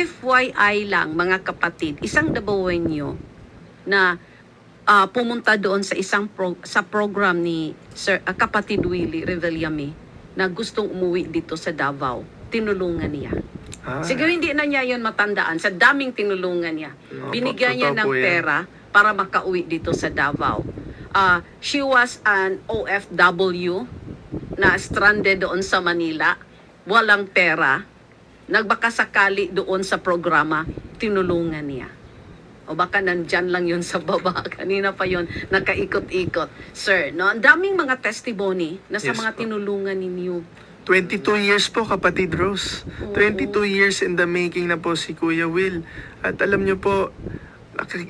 FYI lang, mga kapatid, isang Dabawenyo na ah, pumunta doon sa isang pro- sa program ni Sir ah, kapatid Willie Revillame na gustong umuwi dito sa Davao. Tinulungan niya. Ah, Siguro hindi na niya yon matandaan sa daming tinulungan niya. Opo, Binigyan niya ng pera para makauwi dito sa Davao. Ah, she was an OFW na stranded doon sa Manila, walang pera, nagbakasakali doon sa programa, tinulungan niya. O baka nandyan lang yun sa baba. Kanina pa yun, nakaikot-ikot. Sir, no, ang daming mga testimony na sa Yes mga po. tinulungan ninyo. 22 years po, kapatid Rose. Oo. 22 years in the making na po si Kuya Will. At alam niyo po,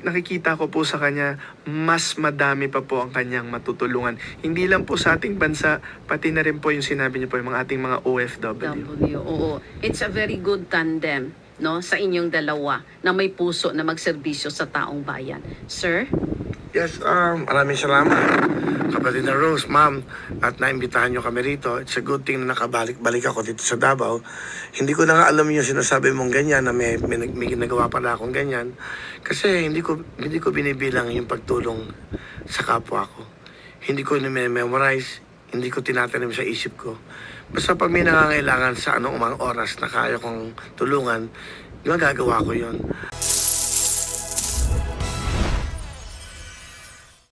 nakikita ko po sa kanya, mas madami pa po ang kanyang matutulungan. Hindi lang po sa ating bansa, pati na rin po yung sinabi niyo po, yung mga ating mga OFW. W. Oo. It's a very good tandem no sa inyong dalawa na may puso na magserbisyo sa taong bayan. Sir? Yes, um, maraming salamat. Kapatid na Rose, ma'am, at naimbitahan nyo kami rito. It's a good thing na nakabalik-balik ako dito sa Davao. Hindi ko na nga alam yung sinasabi mong ganyan, na may, may, may ginagawa pala akong ganyan. Kasi hindi ko, hindi ko binibilang yung pagtulong sa kapwa ko. Hindi ko memorize, hindi ko tinatanim sa isip ko. Basta pag may nangangailangan sa anong mga oras na kaya kong tulungan, magagawa ko yon.